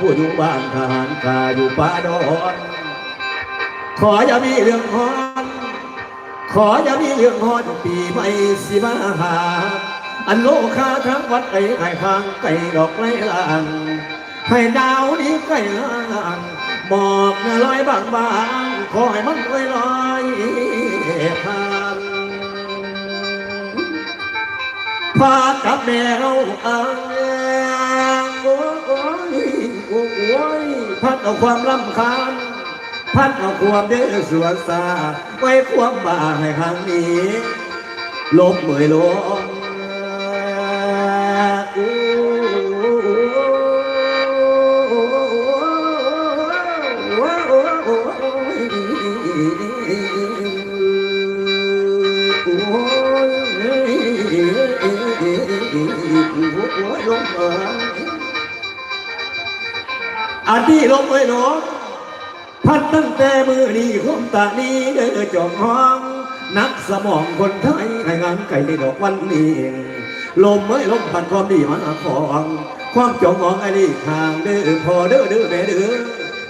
ผู้อยู่บ้านทหารกาอยู่ป่าดอนขออย่ามีเรื่องฮอนขออย่ามีเรื่องฮอนปีใหม่สิมาหา อันโลคาทั้งวัดไอ้ไข่พางไก่ดอกไม้ลางให้ดาวนี้ไก่ลางหมอกน่ะลอยบางบางๆขอให้มันลอยลอยๆผ่านพากับแมวอัง พัดเอาความรำคาญพัดเอาความเดือดสวนสาไว้ความบาให้ครั้งนี้ลบเมื่อยลง อันที่ลงเมื่อพัดตั้งแต่มือนี้คมตานี้เด้อจอมห้อง นักสมองคนไทยให้งานไก่ในดอกวันนี้ลมเอ้ยลมพันความดีมันของความจองมองไอ้นี่ทางเด้อพอเด้อเด้อแม่เด้อ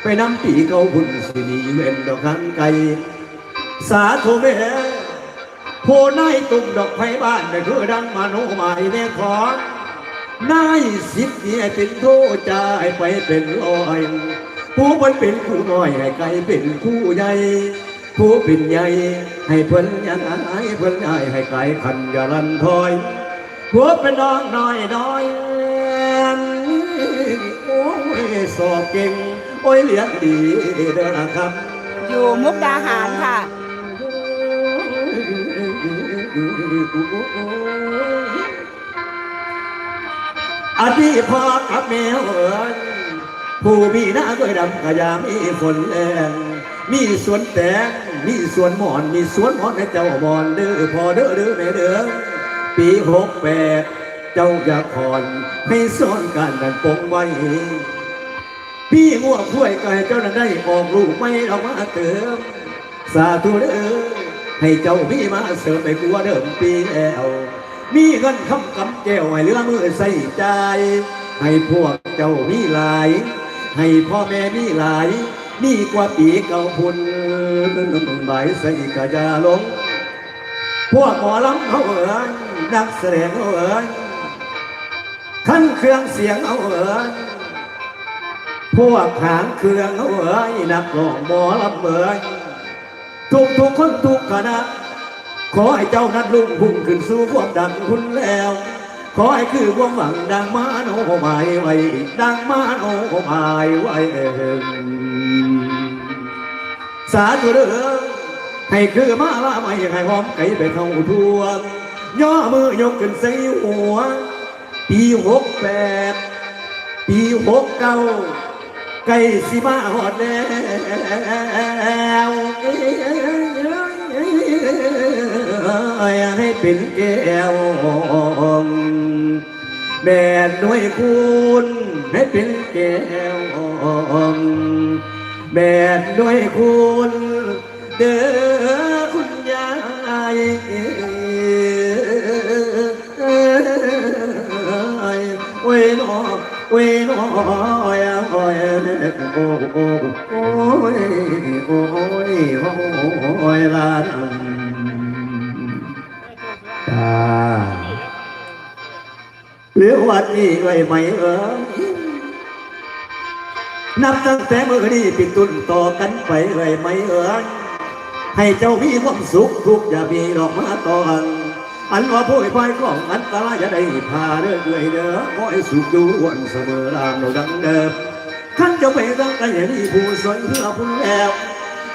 ไปน้ำปีเกาบุญสินีเวนดอกคันไก่สาธุแม่โพนายตุ่มดอกไฟบ้านได้คือดังมาโนหมายแม่ขอ นายสิบเนี่ยเป็นโทจ่ายไปเป็นรอย ผู้มันเป็นผู้น้อยให้ไกลเป็นผู้ใหญ่ผู้เป็นใหญ่ให้เพิ่นยันให้เพิ่นใหญ่ให้ไกลขันยาลันทอยผัวเป็นน้องน้อยน้อยโอ้ยสอบเก่งโอ้ยเลี้ยงดีเด้อนะครับ อยู่มุกดาหารค่ะ อาที่พ่อกับแม่เอ๋ยผู้มีหน้าด้วยดำกะยามีฝนแรงมีสวนแตงมีสวนหมอน มีสวนหมอนให้เจ้าหมอนเด้อพ่อเด้อเด้อแม่เด้อปีหกแปดเจ้าอย่าคอนให้สอนกันนั่นปงไว้พี่งัวคุ้ยไก่เจ้านั้นได้ออกลูกไม่เรามาเติมสาธุเด้อให้เจ้ามีมาเสริมไปกลัวเดิมปีแล้ว มีเงินคำกำแก้วให้เหลือมือใส่ใจ ให้พวกเจ้ามีหลาย ให้พ่อแม่มีหลาย มีกว่าปีเก่าพุ่นใบใส่กะยาลง พวกหมอลำเขาเอ๋ยนักแสดงเขาเอ๋ยขั้นเครื่องเสียงเขาเอ๋ยพวกหางเครื่องเอ๋ยนักร้องหมอลำเอ๋ยทุกทุกคนทุกคณะ ขอให้เจ้านั้นลุ่งพุ่งขึ้นสู่ความดังคุณแล้ว ขอให้คือความหวังดังมาโนหมายไว้ดังมาโนหมายไว้สาธุเด้อให้คือมาละไม่ให้หอมไก่ไปเข้าทั่วย่อมือยกขึ้นใส่หัว ปีหกแปดปีหกเก้าไก่สิมาหอดแล้ว ให้เป็นแก้วแม่ด้วยคุณให้เป็นแก้วแม่ด้วยคุณเด้อคุณยายโอ้ยน้อโอ้ยน้อโอ้ยโอ้ยโอ้โอ้โอ้ยโอ้ยโอ้ยลาจ้า เหลือวันนี้ไว้ไหมเอ่ยนับตั้งแต่เมื่อนี้เป็นต้นต่อกันไปเลยไหมเอ่ยให้เจ้ามีความสุขทุกอย่ามีดอกมาตอนอันว่าผู้ไฟของอันตรายจะได้พาเรื่อยเด้อขอให้สุขอยู่วันเสมอรามเราดังเดิมขั้นจะไปทางใต้ให้มีผู้สวยเพื่อผู้แล้ว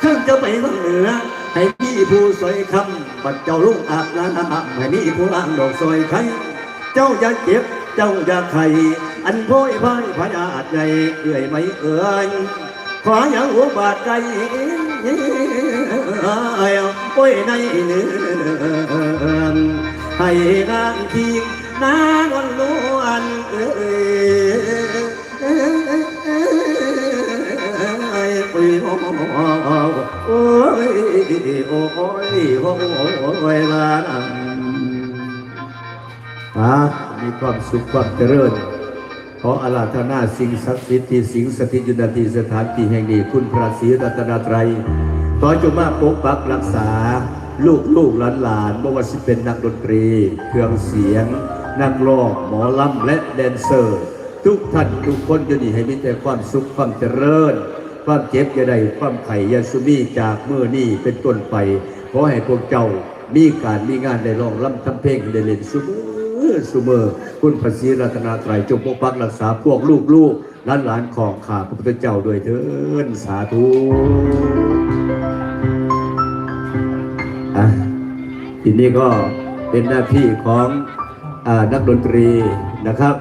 ขั้นจะไปทางเหนือ ให้มีผู้สวยคำบัดเจ้าลุงอาบน้ำให้มีผู้ล้างดอกซอยไข่เจ้าอย่าเจ็บ เจ้าอย่าไข่อันโพยพายพญาใหญ่เอื่อยไม่เอ่ยขออย่าหัวบาดใจโอ้ยในเนื้อให้นางทีนางวันล้วนเอ่ย โอ้ยลาอ่ามีความสุขความเจริญขออาราธนาสิ่งศักดิ์สิทธิ์ที่สิงสถิตอยู่ณที่สถานที่แห่งนี้คุณพระศรีรัตนตรัยขอจงมาปกปักรักษา ลูกลูกหลานหลานไม่ว่าสิเป็นนักดนตรี เครื่องเสียง นักร้องหมอลำและแดนเซอร์ ทุกท่านทุกคนจะดีให้มีแต่ความสุขความเจริญ ความเจ็บอย่าได้ความไข่ยาสุมีจากเมื่อนี้เป็นต้นไปขอให้พวกเจ้ามีการมีงานได้ร้องรำทำเพลงได้เล่นสุมือสุมือคุณพระศรีรัตนตรจงปกปักรักษาพวกลูกลูกหลานหลานของข้าพระพุทธเจ้าด้วยเถิดสาธุอะทีนี้ก็เป็นหน้าที่ของอานักดนตรีนะครับ